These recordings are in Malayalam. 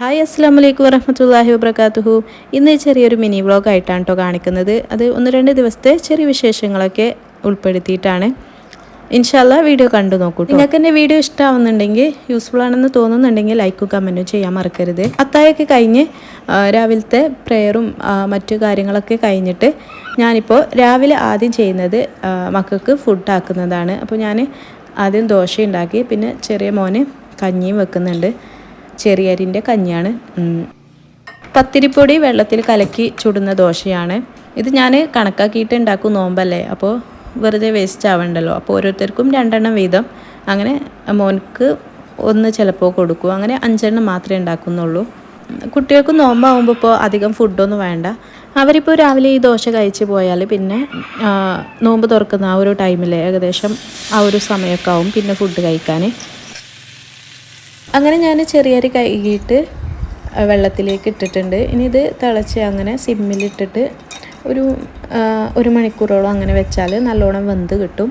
ഹായ് അസ്സാം വലൈക്കും വറഹമത്തല്ലാഹി വബർക്കാത്തുഹു ഇന്ന് ചെറിയൊരു മിനി വ്ളോഗ് ആയിട്ടാണ് കേട്ടോ കാണിക്കുന്നത്. അത് ഒന്ന് രണ്ട് ദിവസത്തെ ചെറിയ വിശേഷങ്ങളൊക്കെ ഉൾപ്പെടുത്തിയിട്ടാണ്. ഇൻഷാല്ല വീഡിയോ കണ്ടു നോക്കൂ നിങ്ങൾക്ക് എന്റെ വീഡിയോ ഇഷ്ടമാവുന്നുണ്ടെങ്കിൽ യൂസ്ഫുൾ ആണെന്ന് തോന്നുന്നുണ്ടെങ്കിൽ ലൈക്കും കമന്റും ചെയ്യാൻ മറക്കരുത്. അത്തായൊക്കെ കഴിഞ്ഞ് രാവിലത്തെ പ്രെയറും മറ്റു കാര്യങ്ങളൊക്കെ കഴിഞ്ഞിട്ട് ഞാനിപ്പോൾ രാവിലെ ആദ്യം ചെയ്യുന്നത് മക്കൾക്ക് ഫുഡ് ആക്കുന്നതാണ്. അപ്പോൾ ഞാൻ ആദ്യം ദോശ ഉണ്ടാക്കി പിന്നെ ചെറിയ മോന് കഞ്ഞിയും വെക്കുന്നുണ്ട്. ചെറിയ അരിന്റെ കഞ്ഞിയാണ് പത്തിരിപ്പൊടി വെള്ളത്തിൽ കലക്കി ചുടുന്ന ദോശയാണ്. ഇത് ഞാൻ കണക്കാക്കിയിട്ട് ഉണ്ടാക്കും നോമ്പല്ലേ? അപ്പോൾ വെറുതെ വേസ്റ്റ് ആവണ്ടല്ലോ. അപ്പോൾ ഓരോരുത്തർക്കും രണ്ടെണ്ണം വീതം. അങ്ങനെ മോൻക്ക് ഒന്ന് ചിലപ്പോൾ കൊടുക്കും. അങ്ങനെ അഞ്ചെണ്ണം മാത്രമേ ഉണ്ടാക്കുന്നുള്ളൂ. കുട്ടികൾക്ക് നോമ്പാവുമ്പോൾ ഇപ്പോൾ അധികം ഫുഡൊന്നും വേണ്ട. അവരിപ്പോൾ രാവിലെ ഈ ദോശ കഴിച്ച് പോയാൽ പിന്നെ നോമ്പ് തുറക്കുന്ന ആ ഒരു ടൈമിൽ ഏകദേശം ആ ഒരു സമയമൊക്കെ ആവും പിന്നെ ഫുഡ് കഴിക്കാൻ അങ്ങനെ ഞാൻ ചെറിയൊരു അരി കഴുകിയിട്ട് വെള്ളത്തിലേക്ക് ഇട്ടിട്ടുണ്ട്. ഇനി ഇത് തിളച്ച് അങ്ങനെ സിമ്മിലിട്ടിട്ട് ഒരു ഒരു മണിക്കൂറോളം അങ്ങനെ വെച്ചാൽ നല്ലോണം വെന്ത് കിട്ടും.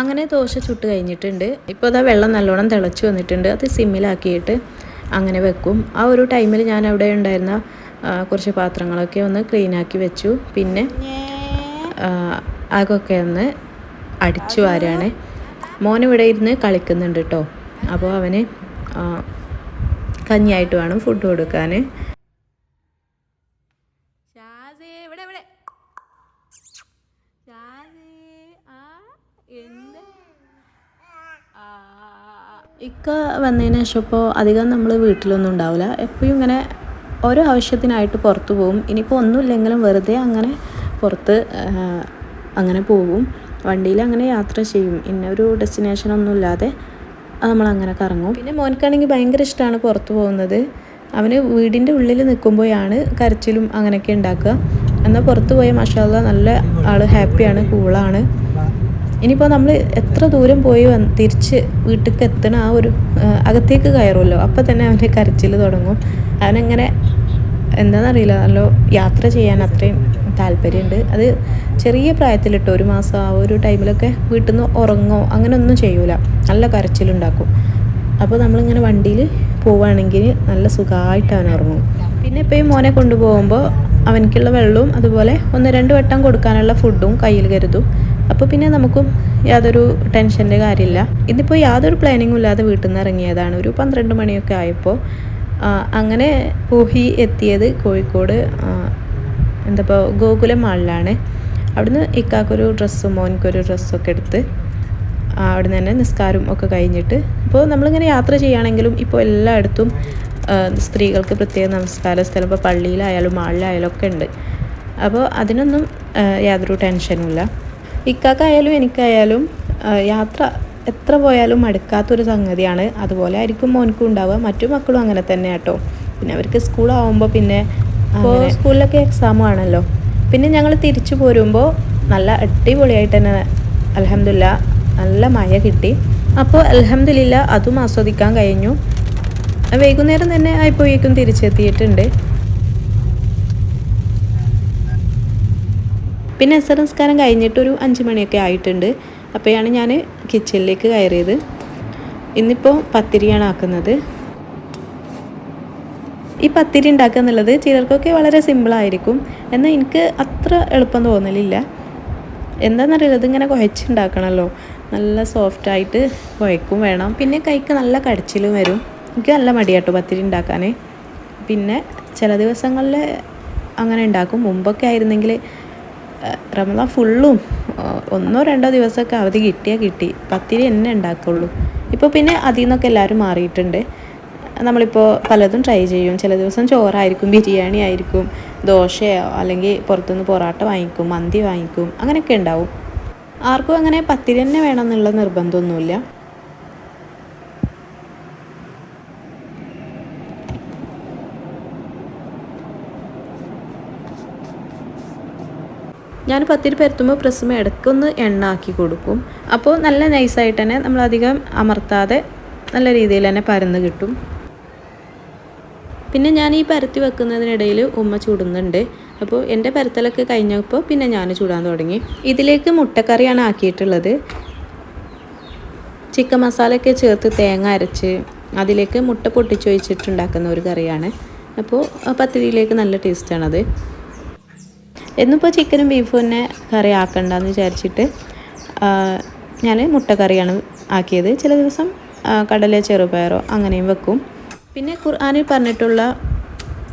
അങ്ങനെ ദോശ ചുട്ട് കഴിഞ്ഞിട്ടുണ്ട്. ഇപ്പോൾ അതാ വെള്ളം നല്ലോണം തിളച്ച് വന്നിട്ടുണ്ട്. അത് സിമ്മിലാക്കിയിട്ട് അങ്ങനെ വെക്കും. ആ ഒരു ടൈമിൽ ഞാൻ അവിടെ ഉണ്ടായിരുന്ന കുറച്ച് പാത്രങ്ങളൊക്കെ ഒന്ന് ക്ലീനാക്കി വെച്ചു. പിന്നെ അതൊക്കെ ഒന്ന് അടിച്ചു വാരാണ്. ഇവിടെ ഇരുന്ന് കളിക്കുന്നുണ്ട് കേട്ടോ അപ്പോൾ അവന് കഞ്ഞിയായിട്ട് വേണം ഫുഡ് കൊടുക്കാൻ ഷാസേ ഇവിടെ ഇവിടെ ഷാസേ ആ എന്ത് ആ ഇക്ക വന്നതിന് ശേഷം ഇപ്പോൾ അധികം നമ്മൾ വീട്ടിലൊന്നും ഉണ്ടാവില്ല എപ്പോഴും ഇങ്ങനെ ഓരോ ആവശ്യത്തിനായിട്ട് പുറത്ത് പോകും. ഇനിയിപ്പോൾ ഒന്നുമില്ലെങ്കിലും വെറുതെ അങ്ങനെ പുറത്ത് അങ്ങനെ പോകും. വണ്ടിയിൽ അങ്ങനെ യാത്ര ചെയ്യും. ഇന്ന ഒരു ഡെസ്റ്റിനേഷൻ ഒന്നും ഇല്ലാതെ നമ്മൾ അങ്ങനെ കറങ്ങും. പിന്നെ മോനക്കാണെങ്കിൽ ഭയങ്കര ഇഷ്ടമാണ് പുറത്ത് പോകുന്നത്. അവന് വീടിന്റെ ഉള്ളിൽ നിൽക്കുമ്പോഴാണ് കരച്ചിലും അങ്ങനെയൊക്കെ ഉണ്ടാക്കുക. എന്നാൽ പുറത്ത് പോയ മഷാല നല്ല ആൾ ഹാപ്പിയാണ് കൂളാണ് ഇനിയിപ്പോൾ നമ്മൾ എത്ര ദൂരം പോയി വന്ന് തിരിച്ച് വീട്ടിലേക്ക് എത്തണ ആ ഒരു അകത്തേക്ക് കയറുമല്ലോ അപ്പോൾ തന്നെ അവന്റെ കരച്ചിൽ തുടങ്ങും. അവനങ്ങനെ എന്താണെന്നറിയില്ല നല്ല യാത്ര ചെയ്യാൻ അത്രയും താല്പര്യമുണ്ട് അത് ചെറിയ പ്രായത്തിലിട്ടോ ഒരു മാസം ആ ഒരു ടൈമിലൊക്കെ വീട്ടിൽ നിന്ന് ഉറങ്ങോ അങ്ങനെയൊന്നും ചെയ്യൂല. നല്ല കരച്ചിലുണ്ടാക്കും. അപ്പോൾ നമ്മളിങ്ങനെ വണ്ടിയിൽ പോവുകയാണെങ്കിൽ നല്ല സുഖമായിട്ട് അവൻ ഉറങ്ങും. പിന്നെ ഇപ്പോൾ ഈ മോനെ കൊണ്ടുപോകുമ്പോൾ അവനക്കുള്ള വെള്ളവും അതുപോലെ ഒന്ന് രണ്ട് വട്ടം കൊടുക്കാനുള്ള ഫുഡും കയ്യിൽ കരുതും. അപ്പോൾ പിന്നെ നമുക്കും യാതൊരു ടെൻഷന്റെ കാര്യമില്ല. ഇതിപ്പോൾ യാതൊരു പ്ലാനിങ്ങും ഇല്ലാതെ വീട്ടിൽ നിന്ന് ഇറങ്ങിയതാണ്. ഒരു പന്ത്രണ്ട് മണിയൊക്കെ ആയപ്പോൾ അങ്ങനെ പോയി എത്തിയത് കോഴിക്കോട് ആ, എന്താ ഗോകുലം മാളിലാണ്. അവിടുന്ന് ഇക്കാക്കൊരു ഡ്രസ്സും മോനിക്കൊരു ഡ്രസ്സൊക്കെ എടുത്ത് അവിടെ അവിടുന്ന് തന്നെ നിസ്കാരം ഒക്കെ കഴിഞ്ഞിട്ട് ഇപ്പോൾ നമ്മളിങ്ങനെ യാത്ര ചെയ്യുകയാണെങ്കിലും ഇപ്പോൾ എല്ലായിടത്തും സ്ത്രീകൾക്ക് പ്രത്യേക നമസ്കാര സ്ഥലം ഇപ്പോൾ പള്ളിയിലായാലും മാളിലായാലും ഒക്കെ ഉണ്ട്. അപ്പോൾ അതിനൊന്നും യാതൊരു ടെൻഷനും ഇല്ല. ഇക്കാക്കായാലും എനിക്കായാലും യാത്ര എത്ര പോയാലും മടുക്കാത്തൊരു സംഗതിയാണ്. അതുപോലെ ആയിരിക്കും മോനിക്കും ഉണ്ടാവുക. മറ്റു മക്കളും അങ്ങനെ തന്നെ കേട്ടോ പിന്നെ അവർക്ക് സ്കൂളാവുമ്പോൾ പിന്നെ അപ്പോൾ സ്കൂളിലൊക്കെ എക്സാം ആണല്ലോ. പിന്നെ ഞങ്ങൾ തിരിച്ചു പോരുമ്പോൾ നല്ല അടിപൊളിയായിട്ട് തന്നെ അലഹമില്ല നല്ല മഴ കിട്ടി. അപ്പോൾ അലഹമില്ല അതും ആസ്വദിക്കാൻ കഴിഞ്ഞു. വൈകുന്നേരം തന്നെ ആയിപ്പോയേക്കും തിരിച്ചെത്തിയിട്ടുണ്ട്. പിന്നെ എസ് നമസ്കാരം കഴിഞ്ഞിട്ടൊരു അഞ്ച് മണിയൊക്കെ ആയിട്ടുണ്ട്. അപ്പോഴാണ് ഞാൻ കിച്ചണിലേക്ക് കയറിയത്. ഇന്നിപ്പോൾ പത്തിരിയാണ് ആക്കുന്നത്. ഈ പത്തിരി ഉണ്ടാക്കുക എന്നുള്ളത് ചിലർക്കൊക്കെ വളരെ സിമ്പിളായിരിക്കും എന്നാൽ എനിക്ക് അത്ര എളുപ്പം തോന്നലില്ല. എന്താണെന്നറിയില്ല ഇതിങ്ങനെ കുഴച്ചുണ്ടാക്കണമല്ലോ. നല്ല സോഫ്റ്റായിട്ട് കുഴക്കും വേണം. പിന്നെ കൈക്ക് നല്ല കടച്ചിലും വരും. എനിക്ക് നല്ല മടിയാട്ടോ പത്തിരി ഉണ്ടാക്കാൻ. പിന്നെ ചില ദിവസങ്ങളിൽ അങ്ങനെ ഉണ്ടാക്കും. മുമ്പൊക്കെ ആയിരുന്നെങ്കിൽ റമദാൻ ഫുള്ളും ഒന്നോ രണ്ടോ ദിവസമൊക്കെ അവധി കിട്ടിയാൽ കിട്ടി. പത്തിരി തന്നെ ഉണ്ടാക്കുള്ളൂ. ഇപ്പോൾ പിന്നെ അതിൽ നിന്നൊക്കെ എല്ലാവരും മാറിയിട്ടുണ്ട്. നമ്മളിപ്പോൾ പലതും ട്രൈ ചെയ്യും. ചില ദിവസം ചോറായിരിക്കും ബിരിയാണി ആയിരിക്കും ദോശയോ അല്ലെങ്കിൽ പുറത്തുനിന്ന് പൊറാട്ട വാങ്ങിക്കും മന്തി വാങ്ങിക്കും അങ്ങനെയൊക്കെ ഉണ്ടാവും. ആർക്കും അങ്ങനെ പത്തിരി തന്നെ വേണമെന്നുള്ള നിർബന്ധമൊന്നുമില്ല. ഞാൻ പത്തിരി പരത്തുമ്പോൾ പ്രസ്സുമ ഇടയ്ക്കൊന്ന് എണ്ണ ആക്കി കൊടുക്കും. അപ്പോൾ നല്ല നൈസായിട്ട് തന്നെ നമ്മളധികം അമർത്താതെ നല്ല രീതിയിൽ തന്നെ പരന്ന് കിട്ടും. പിന്നെ ഞാൻ ഈ പരത്തി വെക്കുന്നതിനിടയിൽ ഉമ്മ ചൂടുന്നുണ്ട്. അപ്പോൾ എന്റെ പരത്തലൊക്കെ കഴിഞ്ഞപ്പോൾ പിന്നെ ഞാൻ ചൂടാൻ തുടങ്ങി. ഇതിലേക്ക് മുട്ടക്കറിയാണ് ആക്കിയിട്ടുള്ളത്. ചിക്കൻ മസാലയൊക്കെ ചേർത്ത് തേങ്ങ അരച്ച് അതിലേക്ക് മുട്ട പൊട്ടിച്ചൊഴിച്ചിട്ടുണ്ടാക്കുന്ന ഒരു കറിയാണ്. അപ്പോൾ പത്തിരിയിലേക്ക് നല്ല ടേസ്റ്റാണത് എന്നിപ്പോൾ ചിക്കനും ബീഫും തന്നെ കറി ആക്കണ്ടെന്ന് വിചാരിച്ചിട്ട് ഞാൻ മുട്ടക്കറിയാണ് ആക്കിയത്. ചില ദിവസം കടല ചെറുപയറോ അങ്ങനെയും വെക്കും. പിന്നെ ഖുർആാനിൽ പറഞ്ഞിട്ടുള്ള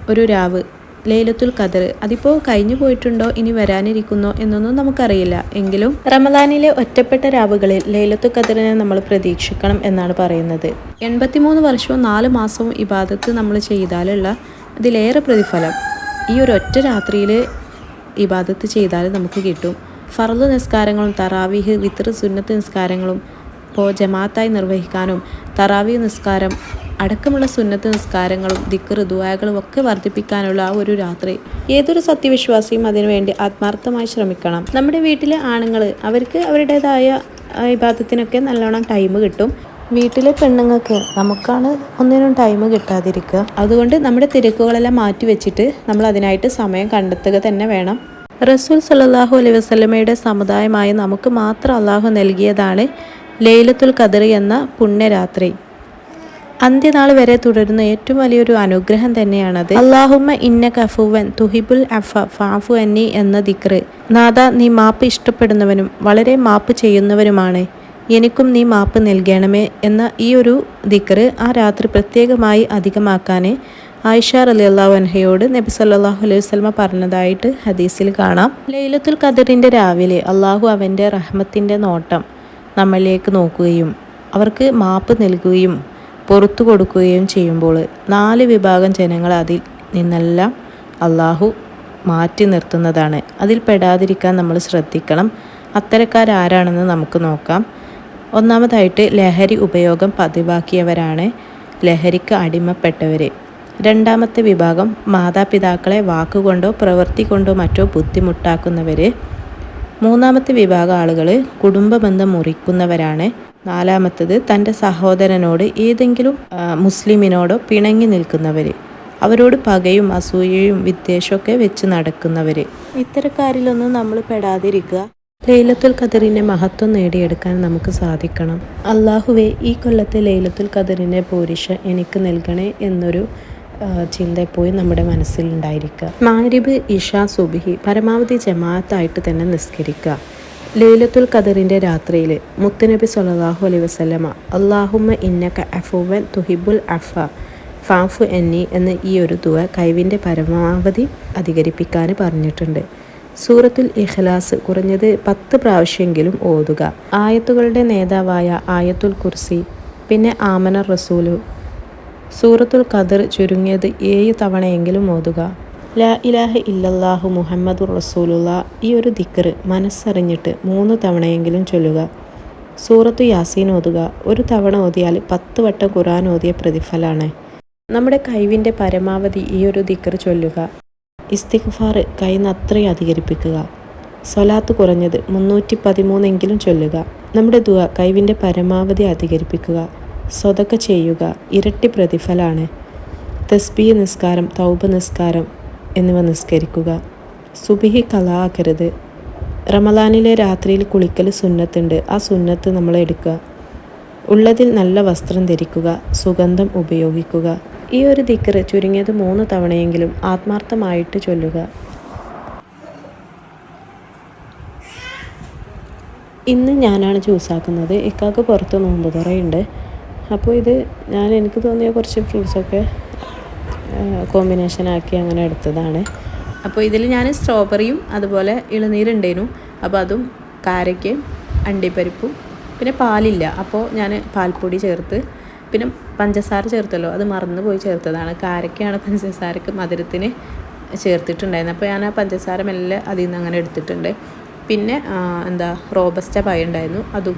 ഒരു രാവ് ലൈലത്തുൽ ഖദർ അതിപ്പോൾ കഴിഞ്ഞു പോയിട്ടുണ്ടോ? ഇനി വരാനിരിക്കുന്നോ? എന്നൊന്നും നമുക്കറിയില്ല. എങ്കിലും റമദാനിലെ ഒറ്റപ്പെട്ട രാവുകളിൽ ലൈലത്തുൽ ഖദറിനെ നമ്മൾ പ്രതീക്ഷിക്കണം എന്നാണ് പറയുന്നത്. എൺപത്തിമൂന്ന് വർഷവും നാല് മാസവും ഇബാദത്ത് നമ്മൾ ചെയ്താലുള്ള അതിലേറെ പ്രതിഫലം. ഈ ഒരു ഒറ്റ രാത്രിയിൽ ഇബാദത്ത് ചെയ്താൽ നമുക്ക് കിട്ടും. ഫറുദ് നിസ്കാരങ്ങളും തറാവീഹ് വിത്ര സുന്നത്ത് നിസ്കാരങ്ങളും ഇപ്പോൾ ജമാഅത്തായി നിർവഹിക്കാനും തറാവീഹ് നിസ്കാരം അടക്കമുള്ള സുന്നത്ത് നിസ്കാരങ്ങളും ദിക്കർ ദുആകളും ഒക്കെ വർദ്ധിപ്പിക്കാനുള്ള ആ ഒരു രാത്രി. ഏതൊരു സത്യവിശ്വാസിയും അതിനുവേണ്ടി ആത്മാർത്ഥമായി ശ്രമിക്കണം. നമ്മുടെ വീട്ടിലെ ആണുങ്ങൾ അവർക്ക് അവരുടേതായ വിഭാഗത്തിനൊക്കെ നല്ലോണം ടൈം കിട്ടും. വീട്ടിലെ പെണ്ണുങ്ങൾക്ക് നമുക്കാണ് ഒന്നിനും ടൈം കിട്ടാതിരിക്കുക. അതുകൊണ്ട് നമ്മുടെ തിരക്കുകളെല്ലാം മാറ്റി വെച്ചിട്ട് നമ്മൾ അതിനായിട്ട് സമയം കണ്ടെത്തുക തന്നെ വേണം. റസൂൽ സല്ലല്ലാഹു അലൈഹി വസ്ലമയുടെ സമുദായമായ നമുക്ക് മാത്രം അള്ളാഹു നൽകിയതാണ് ലൈലത്തുൽ ഖദർ എന്ന പുണ്യരാത്രി. അന്ത്യനാൾ വരെ തുടരുന്ന ഏറ്റവും വലിയൊരു അനുഗ്രഹം തന്നെയാണത്. അള്ളാഹുമ്മ ഇന്ന കഫുവൻ തുഹിബുൽ അഫ ഫാഫു അന്നി എന്ന ദിക്റ്. നാദ നീ മാപ്പ് ഇഷ്ടപ്പെടുന്നവനും വളരെ മാപ്പ് ചെയ്യുന്നവനുമാണ്. എനിക്കും നീ മാപ്പ് നൽകണമേ എന്ന ഈ ഒരു ദിക്കറ് ആ രാത്രി പ്രത്യേകമായി അധികമാക്കാൻ ആയിഷ അലി അള്ളാഹു അൻഹയോട് നബി സല്ലാഹു അലൈഹി വസല്ലമ പറഞ്ഞതായിട്ട് ഹദീസിൽ കാണാം. ലൈലത്തുൽ ഖദറിന്റെ രാവിലെ അള്ളാഹു അവന്റെ റഹ്മത്തിന്റെ നോട്ടം നമ്മളിലേക്ക് നോക്കുകയും അവർക്ക് മാപ്പ് നൽകുകയും പുറത്തു കൊടുക്കുകയും ചെയ്യുമ്പോൾ നാല് വിഭാഗം ജനങ്ങൾ അതിൽ നിന്നെല്ലാം അള്ളാഹു മാറ്റി നിർത്തുന്നതാണ്. അതിൽ പെടാതിരിക്കാൻ നമ്മൾ ശ്രദ്ധിക്കണം. അത്തരക്കാരാരാണെന്ന് നമുക്ക് നോക്കാം. ഒന്നാമതായിട്ട് ലഹരി ഉപയോഗം പതിവാക്കിയവരാണ് ലഹരിക്ക് അടിമപ്പെട്ടവർ രണ്ടാമത്തെ വിഭാഗം മാതാപിതാക്കളെ വാക്കുകൊണ്ടോ പ്രവൃത്തി കൊണ്ടോ മറ്റോ ബുദ്ധിമുട്ടാക്കുന്നവർ മൂന്നാമത്തെ വിഭാഗം ആളുകൾ കുടുംബബന്ധം മുറിക്കുന്നവരാണ്. നാലാമത്തത് തന്റെ സഹോദരനോട് ഏതെങ്കിലും മുസ്ലിമിനോടോ പിണങ്ങി നിൽക്കുന്നവർ അവരോട് പകയും അസൂയയും വിദ്വേഷമൊക്കെ വെച്ച് നടക്കുന്നവർ ഇത്തരക്കാരിലൊന്നും നമ്മൾ പെടാതിരിക്കുക. ലൈലത്തുൽ ഖദറിന്റെ മഹത്വം നേടിയെടുക്കാൻ നമുക്ക് സാധിക്കണം. അള്ളാഹുവെ ഈ കൊല്ലത്തെ ലൈലത്തുൽ ഖദറിന്റെ പൂരിഷ എനിക്ക് നൽകണേ എന്നൊരു ചിന്ത എപ്പോഴും നമ്മുടെ മനസ്സിലുണ്ടായിരിക്കുക മാരിബ് ഇഷ സുബിഹി പരമാവധി ജമാഅത്തായിട്ട് തന്നെ നിസ്കരിക്കുക. ലൈലത്തുൽ ഖദറിന്റെ രാത്രിയിൽ മുത്തുനബി സല്ലല്ലാഹു അലൈഹി വസല്ലമ അള്ളാഹുമ്മ ഇന്നക അഫുവൻ തുഹിബുൽ അഫ ഫാഫു എന്നി എന്ന ഈ ഒരു തുക കൈവിന്റെ പരമാവധി അധികരിപ്പിക്കാൻ പറഞ്ഞിട്ടുണ്ട്. സൂറത്തുൽ ഇഖ്ലാസ് കുറഞ്ഞത് പത്ത് പ്രാവശ്യമെങ്കിലും ഓതുക. ആയത്തുകളുടെ നേതാവായ ആയത്തുൽ കുർസി പിന്നെ ആമന റസൂലു. സൂറത്തുൽ ഖദർ ചുരുങ്ങിയത് ഏഴ് തവണയെങ്കിലും ഓതുക. ലാ ഇലാഹ ഇല്ലല്ലാഹു മുഹമ്മദുർ റസൂലുള്ള ഈ ഒരു ദിക്കർ മനസ്സറിഞ്ഞിട്ട് മൂന്ന് തവണയെങ്കിലും ചൊല്ലുക. സൂറത്ത് യാസീൻ ഓതുക. ഒരു തവണ ഓതിയാൽ പത്ത് വട്ടം ഖുറാൻ ഓതിയ പ്രതിഫലാണ്. നമ്മുടെ കഴിവിന്റെ പരമാവധി ഈ ഒരു ദിക്കർ ചൊല്ലുക. ഇസ്തിഗ്ഫാർ കഴിയുന്ന അത്രയും അധികരിപ്പിക്കുക. സ്വലാത്ത് കുറഞ്ഞത് മുന്നൂറ്റി പതിമൂന്നെങ്കിലും ചൊല്ലുക. നമ്മുടെ ദുവ കഴിവിന്റെ പരമാവധി അധികരിപ്പിക്കുക. സ്വതക്ക ചെയ്യുക. ഇരട്ടി പ്രതിഫലാണ്. തസ്ബീ നിസ്കാരം തൗബ നിസ്കാരം എന്നിവ നിസ്കരിക്കുക. സുബിഹി കലാക്കരുത് റമദാനിലെ രാത്രിയിൽ കുളിക്കൽ സുന്നത്തുണ്ട്. ആ സുന്നത്ത് നമ്മൾ എടുക്കുക. ഉള്ളതിൽ നല്ല വസ്ത്രം ധരിക്കുക. സുഗന്ധം ഉപയോഗിക്കുക. ഈ ഒരു ദിക്കർ ചുരുങ്ങിയത് മൂന്ന് തവണയെങ്കിലും ആത്മാർത്ഥമായിട്ട് ചൊല്ലുക. ഇന്ന് ഞാനാണ് ജ്യൂസാക്കുന്നത് ഇക്കാക്ക് പുറത്ത് നോമ്പ് തുറയുണ്ട്. അപ്പോൾ ഇത് ഞാൻ എനിക്ക് തോന്നിയ കുറച്ച് ഫ്രൂട്ട്സൊക്കെ കോമ്പിനേഷനാക്കി അങ്ങനെ എടുത്തതാണ്. അപ്പോൾ ഇതിൽ ഞാൻ സ്ട്രോബെറിയും അതുപോലെ ഇളനീരുണ്ടേനു അപ്പോൾ അതും കാരയ്ക്കയും അണ്ടിപ്പരിപ്പും പിന്നെ പാലില്ല. അപ്പോൾ ഞാൻ പാൽപ്പൊടി ചേർത്ത് പിന്നെ പഞ്ചസാര ചേർത്തല്ലോ. അത് മറന്നു പോയി ചേർത്തതാണ്. കാരയ്ക്കാണ് പഞ്ചസാരക്ക് മധുരത്തിന് ചേർത്തിട്ടുണ്ടായിരുന്നത്. അപ്പോൾ ഞാൻ ആ പഞ്ചസാര മെല്ലെ അതിൽ നിന്ന് അങ്ങനെ എടുത്തിട്ടുണ്ട്. പിന്നെ എന്താ റോബസ്റ്റ പായ ഉണ്ടായിരുന്നു. അതും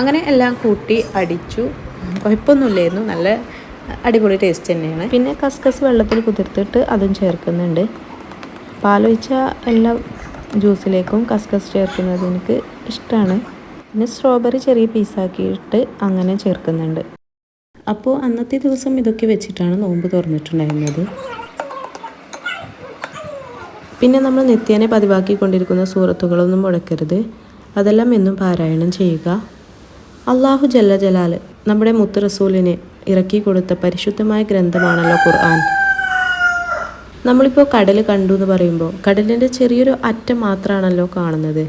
അങ്ങനെ എല്ലാം കൂട്ടി അടിച്ചു. കുഴപ്പമൊന്നുമില്ലായിരുന്നു. നല്ല അടിപൊളി ടേസ്റ്റ് തന്നെയാണ്. പിന്നെ കസ്കസ് വെള്ളത്തിൽ കുതിർത്തിട്ട് അതും ചേർക്കുന്നുണ്ട്. പാലൊഴിച്ച എല്ലാ ജ്യൂസിലേക്കും കസ്കസ് ചേർക്കുന്നത് എനിക്ക് ഇഷ്ടമാണ്. പിന്നെ സ്ട്രോബെറി ചെറിയ പീസാക്കിയിട്ട് അങ്ങനെ ചേർക്കുന്നുണ്ട്. അപ്പോൾ അന്നത്തെ ദിവസം ഇതൊക്കെ വെച്ചിട്ടാണ് നോമ്പ് തുറന്നിട്ടുണ്ടായിരുന്നത്. പിന്നെ നമ്മൾ നിത്യേനെ പതിവാക്കിക്കൊണ്ടിരിക്കുന്ന സൂറത്തുകളൊന്നും മുടക്കരുത്. അതെല്ലാം എന്നും പാരായണം ചെയ്യുക. അള്ളാഹു ജല്ല ജലാൽ നമ്മുടെ മുത്ത് റസൂലിന് ഇറക്കി കൊടുത്ത പരിശുദ്ധമായ ഗ്രന്ഥമാണല്ലോ ഖുർആൻ. നമ്മളിപ്പോൾ കടൽ കണ്ടു എന്ന് പറയുമ്പോൾ കടലിന്റെ ചെറിയൊരു അറ്റം മാത്രമാണല്ലോ കാണുന്നത്.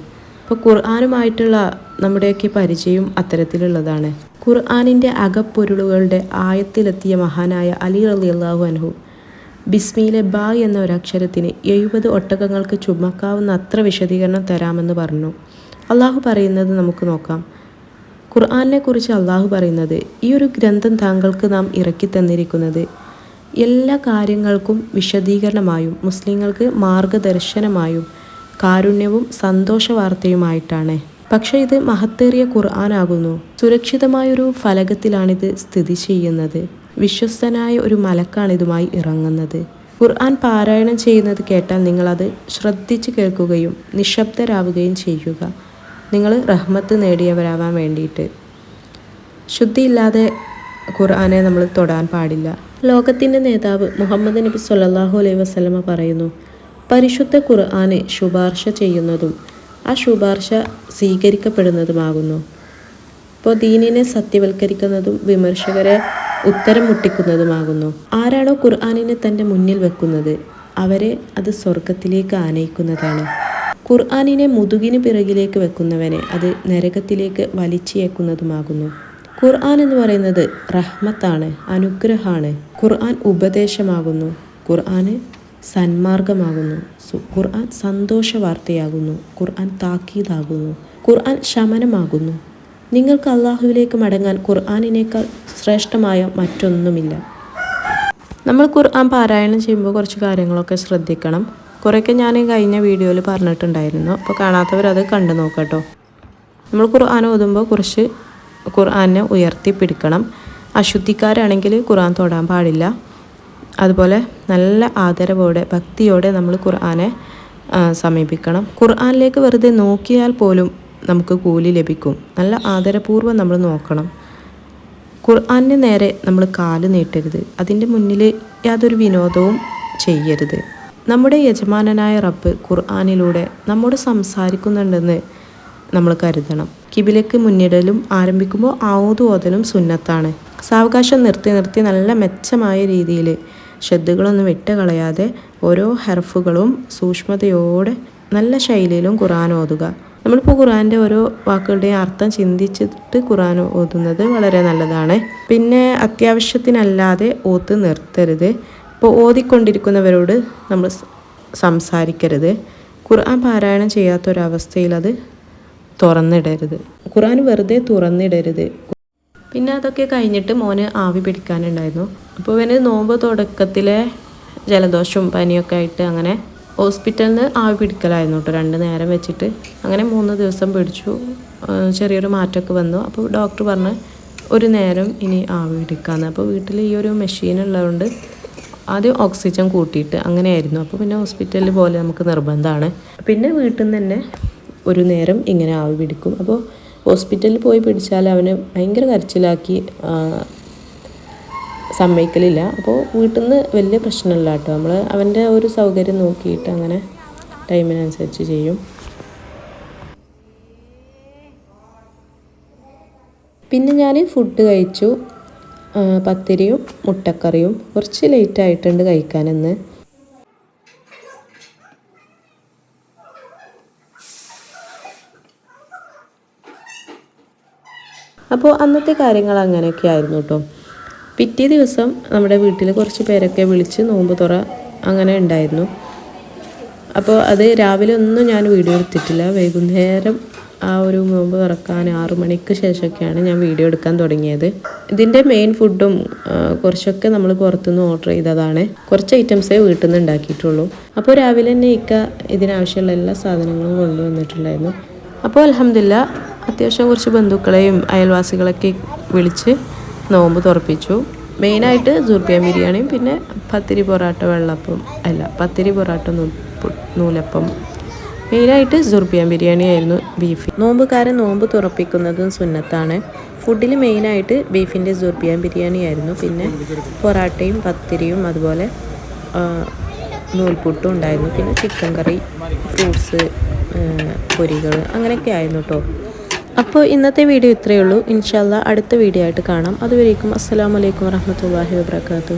ഇപ്പോൾ ഖുർആാനുമായിട്ടുള്ള നമ്മുടെയൊക്കെ പരിചയം അത്തരത്തിലുള്ളതാണ്. ഖുർആാനിന്റെ അകപ്പൊരുളുകളുടെ ആയത്തിലെത്തിയ മഹാനായ അലി അലി അള്ളാഹു അൻഹു ബിസ്മിയിലെ ബാ എന്ന ഒരക്ഷരത്തിന് എഴുപത് ഒട്ടകങ്ങൾക്ക് ചുമക്കാവുന്ന അത്ര വിശദീകരണം തരാമെന്ന് പറഞ്ഞു. അള്ളാഹു പറയുന്നത് നമുക്ക് നോക്കാം. ഖുർആാനെ കുറിച്ച് അള്ളാഹു പറയുന്നത് ഈ ഒരു ഗ്രന്ഥം താങ്കൾക്ക് നാം ഇറക്കി തന്നിരിക്കുന്നത് എല്ലാ കാര്യങ്ങൾക്കും വിശദീകരണമായും മുസ്ലിങ്ങൾക്ക് മാർഗദർശനമായും കാരുണ്യവും സന്തോഷ വാർത്തയുമായിട്ടാണ് പക്ഷേ ഇത് മഹത്തേറിയ ഖുർആനാകുന്നു. സുരക്ഷിതമായൊരു ഫലകത്തിലാണിത് സ്ഥിതി ചെയ്യുന്നത്. വിശ്വസ്തനായ ഒരു മലക്കാണിതുമായി ഇറങ്ങുന്നത്. ഖുർആൻ പാരായണം ചെയ്യുന്നത് കേട്ടാൽ നിങ്ങളത് ശ്രദ്ധിച്ചു കേൾക്കുകയും നിശബ്ദരാവുകയും ചെയ്യുക. നിങ്ങൾ റഹ്മത്ത് നേടിയവരാവാൻ വേണ്ടിയിട്ട്. ശുദ്ധിയില്ലാതെ ഖുർആനെ നമ്മൾ തൊടാൻ പാടില്ല. ലോകത്തിന്റെ നേതാവ് മുഹമ്മദ് നബി സല്ലാഹു അലൈഹി വസല്ലമ പറയുന്നു പരിശുദ്ധ ഖുർആനെ ശുപാർശ ചെയ്യുന്നതും ആ ശുപാർശ സ്വീകരിക്കപ്പെടുന്നതുമാകുന്നു. ഇപ്പോൾ ദീനിനെ സത്യവൽക്കരിക്കുന്നതും വിമർശകരെ ഉത്തരം മുട്ടിക്കുന്നതുമാകുന്നു. ആരാണോ ഖുർആാനിനെ തന്റെ മുന്നിൽ വെക്കുന്നത്? അവരെ അത് സ്വർഗത്തിലേക്ക് ആനയിക്കുന്നതാണ്. ഖുർആാനിനെ മുതുകിന് പിറകിലേക്ക് വെക്കുന്നവനെ അത് നരകത്തിലേക്ക് വലിച്ചേക്കുന്നതുമാകുന്നു ഖുർആൻ എന്ന് പറയുന്നത് റഹ്മത്താണ് അനുഗ്രഹമാണ്. ഖുർആൻ ഉപദേശമാകുന്നു. ഖുർആന് സന്മാർഗമാകുന്നു ഖുർആൻ സന്തോഷ വാർത്തയാകുന്നു ഖുർആൻ താക്കീതാകുന്നു. ഖുർആൻ ശമനമാകുന്നു. നിങ്ങൾക്ക് അള്ളാഹുവിലേക്ക് മടങ്ങാൻ ഖുർആാനിനേക്കാൾ ശ്രേഷ്ഠമായ മറ്റൊന്നുമില്ല. നമ്മൾ ഖുർആൻ പാരായണം ചെയ്യുമ്പോൾ കുറച്ച് കാര്യങ്ങളൊക്കെ ശ്രദ്ധിക്കണം. കുറേയൊക്കെ ഞാൻ കഴിഞ്ഞ വീഡിയോയിൽ പറഞ്ഞിട്ടുണ്ടായിരുന്നു. അപ്പോൾ കാണാത്തവർ കാണാത്തവരത് കണ്ടു നോക്കട്ടോ. നമ്മൾ ഖുർആൻ ഓതുമ്പോൾ കുറച്ച് ഖുർആനെ ഉയർത്തി പിടിക്കണം അശുദ്ധിക്കാരാണെങ്കിൽ ഖുർആൻ തൊടാൻ പാടില്ല. അതുപോലെ നല്ല ആദരവോടെ ഭക്തിയോടെ നമ്മൾ ഖുർആാനെ സമീപിക്കണം. ഖുർആാനിലേക്ക് വെറുതെ നോക്കിയാൽ പോലും നമുക്ക് കൂലി ലഭിക്കും. നല്ല ആദരപൂർവം നമ്മൾ നോക്കണം. ഖുർആാനിന് നേരെ നമ്മൾ കാൽ നീട്ടരുത്. അതിന്റെ മുന്നിൽ യാതൊരു വിനോദവും ചെയ്യരുത്. നമ്മുടെ യജമാനനായ റബ്ബ് ഖുർആാനിലൂടെ നമ്മോട് സംസാരിക്കുന്നുണ്ടെന്ന് നമ്മൾ കരുതണം. കിബിലേക്ക് മുന്നിടലും ആരംഭിക്കുമ്പോൾ ആവൂത് ഓതലും സുന്നത്താണ്. സാവകാശം നിർത്തി നിർത്തി നല്ല മെച്ചമായ രീതിയിൽ ശ്രദ്ധകളൊന്നും വിട്ടുകളയാതെ ഓരോ ഹെർഫുകളും സൂക്ഷ്മതയോടെ നല്ല ശൈലിയിലും ഖുറാൻ ഓതുക. നമ്മളിപ്പോൾ ഖുറാന്റെ ഓരോ വാക്കുകളുടെയും അർത്ഥം ചിന്തിച്ചിട്ട് ഖുറാൻ ഓതുന്നത് വളരെ നല്ലതാണ്. പിന്നെ അത്യാവശ്യത്തിനല്ലാതെ ഓത്ത് നിർത്തരുത്. ഇപ്പോൾ ഓതിക്കൊണ്ടിരിക്കുന്നവരോട് നമ്മൾ സംസാരിക്കരുത്. ഖുർആൻ പാരായണം ചെയ്യാത്തൊരവസ്ഥയിൽ അത് തുറന്നിടരുത്. ഖുർആൻ വെറുതെ തുറന്നിടരുത്. പിന്നെ അതൊക്കെ കഴിഞ്ഞിട്ട് മോന് ആവി പിടിക്കാനുണ്ടായിരുന്നു. അപ്പോൾ ഇവന് നോമ്പ് തുടക്കത്തിലെ ജലദോഷവും പനിയൊക്കെ ആയിട്ട് അങ്ങനെ ഹോസ്പിറ്റലിൽ നിന്ന് ആവി പിടിക്കലായിരുന്നു കേട്ടോ. രണ്ട് നേരം വെച്ചിട്ട് അങ്ങനെ മൂന്ന് ദിവസം പിടിച്ചു. ചെറിയൊരു മാറ്റമൊക്കെ വന്നു. അപ്പോൾ ഡോക്ടർ പറഞ്ഞ് ഒരു നേരം ഇനി ആവി പിടിക്കാമെന്ന് അപ്പോൾ വീട്ടിൽ ഈ ഒരു മെഷീൻ ഉള്ളതുകൊണ്ട് ആദ്യം ഓക്സിജൻ കൂട്ടിയിട്ട് അങ്ങനെയായിരുന്നു. അപ്പോൾ പിന്നെ ഹോസ്പിറ്റലിൽ പോലെ നമുക്ക് നിർബന്ധമാണ്. പിന്നെ വീട്ടിൽ നിന്ന് തന്നെ ഒരു നേരം ഇങ്ങനെ ആവി പിടിക്കും. അപ്പോൾ ഹോസ്പിറ്റലിൽ പോയി പിടിച്ചാൽ അവന് ഭയങ്കര കരച്ചിലാക്കി സമ്മതിക്കലില്ല. അപ്പോൾ വീട്ടിൽ നിന്ന് വലിയ പ്രശ്നമില്ല കേട്ടോ. നമ്മൾ അവന്റെ ഒരു സൗകര്യം നോക്കിയിട്ട് അങ്ങനെ ടൈമിനനുസരിച്ച് ചെയ്യും. പിന്നെ ഞാൻ ഫുഡ് കഴിച്ചു. പത്തിരിയും മുട്ടക്കറിയും. കുറച്ച് ലേറ്റായിട്ടുണ്ട് കഴിക്കാനെന്ന് അപ്പോൾ അന്നത്തെ കാര്യങ്ങൾ അങ്ങനെയൊക്കെ ആയിരുന്നു കേട്ടോ പിറ്റേ ദിവസം നമ്മുടെ വീട്ടിൽ കുറച്ച് പേരൊക്കെ വിളിച്ച് നോമ്പ് തുറ അങ്ങനെ ഉണ്ടായിരുന്നു. അപ്പോൾ അത് രാവിലെ ഒന്നും ഞാൻ വീഡിയോ എടുത്തിട്ടില്ല. വൈകുന്നേരം ആ ഒരു നോമ്പ് തുറക്കാൻ ആറു മണിക്ക് ശേഷമൊക്കെയാണ് ഞാൻ വീഡിയോ എടുക്കാൻ തുടങ്ങിയത്. ഇതിന്റെ മെയിൻ ഫുഡും കുറച്ചൊക്കെ നമ്മൾ പുറത്തുനിന്ന് ഓർഡർ ചെയ്തതാണ്. കുറച്ച് ഐറ്റംസേ വീട്ടിൽ നിന്ന് ഉണ്ടാക്കിയിട്ടുള്ളൂ. അപ്പോൾ രാവിലെ തന്നെ ഇക്ക ഇതിനാവശ്യമുള്ള എല്ലാ സാധനങ്ങളും കൊണ്ടുവന്നിട്ടുണ്ടായിരുന്നു. അപ്പോൾ അലഹമില്ല അത്യാവശ്യം കുറച്ച് ബന്ധുക്കളെയും അയൽവാസികളൊക്കെ വിളിച്ച് നോമ്പ് തുറപ്പിച്ചു. മെയിനായിട്ട് സുർബിയ ബിരിയാണിയും പിന്നെ പത്തിരി പൊറാട്ട വെള്ളപ്പം അല്ല പത്തിരി പൊറാട്ട നൂലപ്പം. മെയിനായിട്ട് സുർബിയ ബിരിയാണി ആയിരുന്നു ബീഫ്. നോമ്പുകാരൻ നോമ്പ് തുറപ്പിക്കുന്നതും സുന്നത്താണ്. ഫുഡിൽ മെയിനായിട്ട് ബീഫിന്റെ സുർബിയ ബിരിയാണി ആയിരുന്നു. പിന്നെ പൊറാട്ടയും പത്തിരിയും അതുപോലെ നൂൽപുട്ടും ഉണ്ടായിരുന്നു. പിന്നെ ചിക്കൻ കറി ഫ്രൂട്ട്സ് പൊരികൾ അങ്ങനെയൊക്കെ ആയിരുന്നു കേട്ടോ അപ്പോൾ ഇന്നത്തെ വീഡിയോ ഇത്രയേ ഉള്ളൂ. ഇൻഷാല്ല അടുത്ത വീഡിയോ ആയിട്ട് കാണാം. അതുവരേക്കും അസ്സലാമലൈക്കും വറഹമത്തല്ലാഹി വാബർക്കാത്തു